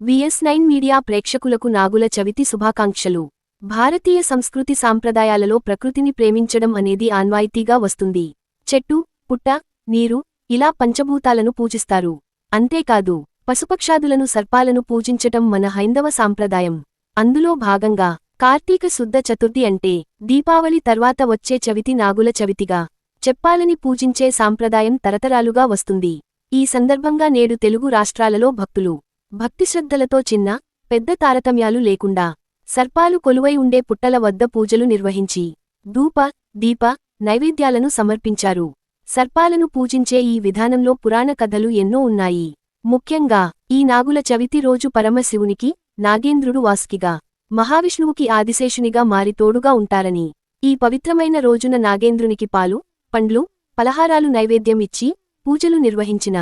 VS nine media ప్రేక్షకులకు నాగుల చవితి శుభాకాంక్షలు. భారతీయ సంస్కృతి సాంప్రదాయాలలో ప్రకృతిని ప్రేమించడం అనేది ఆన్వాయితీగా వస్తుంది. చెట్టు పుట్ట నీరు ఇలా పంచభూతాలను పూజిస్తారు. అంతేకాదు పశుపక్షాదులను సర్పాలను పూజించటం మన హైందవ సాంప్రదాయం. అందులో భాగంగా కార్తీక శుద్ధ చతుర్థి అంటే దీపావళి తర్వాత వచ్చే చవితి నాగుల చవితిగా చెప్పాలని పూజించే సాంప్రదాయం తరతరాలుగా వస్తుంది. ఈ సందర్భంగా నేడు తెలుగు రాష్ట్రాలలో భక్తులు భక్తిశ్రద్ధలతో చిన్న పెద్ద తారతమ్యాలు లేకుండా సర్పాలు కొలువై ఉండే పుట్టల వద్ద పూజలు నిర్వహించి ధూప దీప నైవేద్యాలను సమర్పించారు. సర్పాలను పూజించే ఈ విధానంలో పురాణ కథలు ఎన్నో ఉన్నాయి. ముఖ్యంగా ఈ నాగుల చవితి రోజు పరమశివునికి నాగేంద్రుడు వాసుకిగా మహావిష్ణువుకి ఆదిశేషునిగా మారి తోడుగా ఉంటారని ఈ పవిత్రమైన రోజున నాగేంద్రునికి పాలు పండ్లు పలహారాలు నైవేద్యం ఇచ్చి పూజలు నిర్వహించిన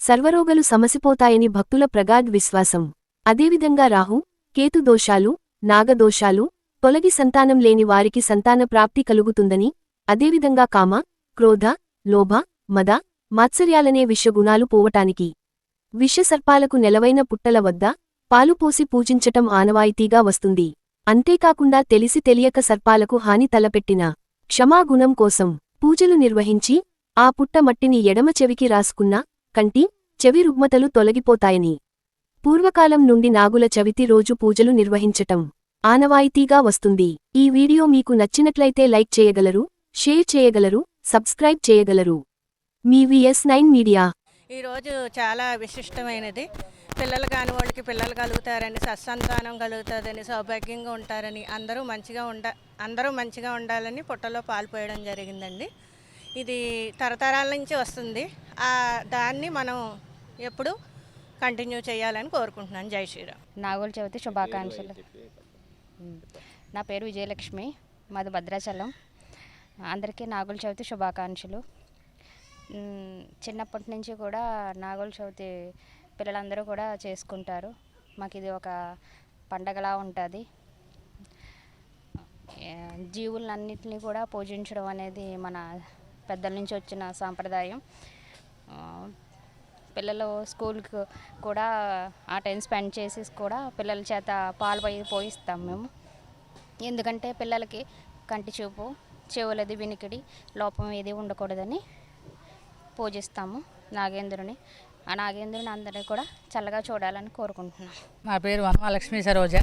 సర్వరోగలు సమసిపోతాయని భక్తుల ప్రగాఢ్ విశ్వాసం. అదేవిధంగా రాహు కేతు దోషాలు నాగదోషాలు తొలగి సంతానం లేని వారికి సంతాన ప్రాప్తి కలుగుతుందని అదేవిధంగా కామ క్రోధ లోభ మద మాత్సర్యాలనే విషగుణాలు పోవటానికి. విషసర్పాలకు నెలవైన పుట్టల వద్ద పాలుపోసి పూజించటం ఆనవాయితీగా వస్తుంది. అంతేకాకుండా తెలిసి తెలియక సర్పాలకు హాని తలపెట్టిన క్షమాగుణం కోసం పూజలు నిర్వహించి ఆ పుట్ట మట్టిని ఎడమ చెవికి రాసుకున్న కంటి చెవి రుగ్మతలు తొలగిపోతాయని. పూర్వకాలం నుండి నాగుల చవితి రోజు పూజలు నిర్వహించటం ఆనవాయితీగా వస్తుంది. ఈ వీడియో మీకు నచ్చినట్లయితే లైక్ చేయగలరు షేర్ చేయగలరు సబ్స్క్రైబ్ చేయగలరు. మీ విఎస్ నైన్ మీడియా. ఈరోజు చాలా విశిష్టమైనది. పిల్లలు కాని వాళ్ళకి పిల్లలు కలుగుతారని సత్సంతానం కలుగుతుందని సౌభాగ్యంగా ఉంటారని అందరూ మంచిగా ఉండ అందరూ మంచిగా ఉండాలని పుట్టలో పాల్పోయడం జరిగిందండి. ఇది తరతరాల నుంచి వస్తుంది. దాన్ని మనం ఎప్పుడు కంటిన్యూ చేయాలని కోరుకుంటున్నాను. జై శ్రీరామ్. నాగోల్ చవితి శుభాకాంక్షలు. నా పేరు విజయలక్ష్మి మాది భద్రాచలం. అందరికీ నాగుల చవితి శుభాకాంక్షలు. చిన్నప్పటి నుంచి కూడా నాగుల చవితి పిల్లలందరూ కూడా చేసుకుంటారు. మాకు ఇది ఒక పండగలా ఉంటుంది. జీవులన్నింటినీ కూడా పూజించడం అనేది మన పెద్దల నుంచి వచ్చిన సాంప్రదాయం. పిల్లలు స్కూల్కి కూడా ఆ టైం స్పెండ్ చేసి కూడా పిల్లల చేత పాలు పోయి పోయిస్తాం మేము. ఎందుకంటే పిల్లలకి కంటి చూపు చెవులది వినికిడి లోపం ఏది ఉండకూడదని పూజిస్తాము నాగేంద్రుని. ఆ నాగేంద్రుని అందరినీ కూడా చల్లగా చూడాలని కోరుకుంటున్నాం. నా పేరు వనమలక్ష్మీ సరోజ.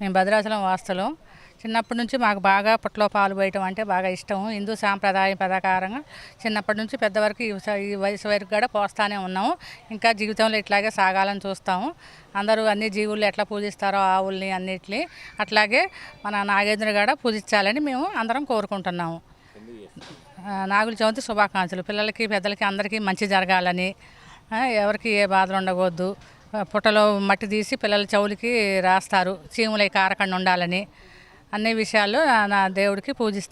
మేము భద్రాచలం వాస్తలం చిన్నప్పటి నుంచి మాకు బాగా పుట్టలో పాలు పోయటం అంటే బాగా ఇష్టం హిందూ సాంప్రదాయం ప్రకారంగా చిన్నప్పటి నుంచి పెద్దవరకు ఈ వయసు- ఈ వయసు వరకు కూడా పోస్తానే ఉన్నాము. ఇంకా జీవితంలో ఇట్లాగే సాగాలని చూస్తాము. అందరూ అన్ని జీవులు ఎట్లా పూజిస్తారో ఆవుల్ని అన్నిటిని అట్లాగే మన నాగేంద్ర కూడా పూజించాలని మేము అందరం కోరుకుంటున్నాము. నాగుల చవితి శుభాకాంక్షలు. పిల్లలకి పెద్దలకి అందరికీ మంచి జరగాలని ఎవరికి ఏ బాధలు ఉండకూడదు. పుట్టలో మట్టి తీసి పిల్లల చెవులకి రాస్తారు. చీములై కారకుండా ఉండాలని. అన్ని విషయాల్లో నా దేవుడికి పూజిస్తారు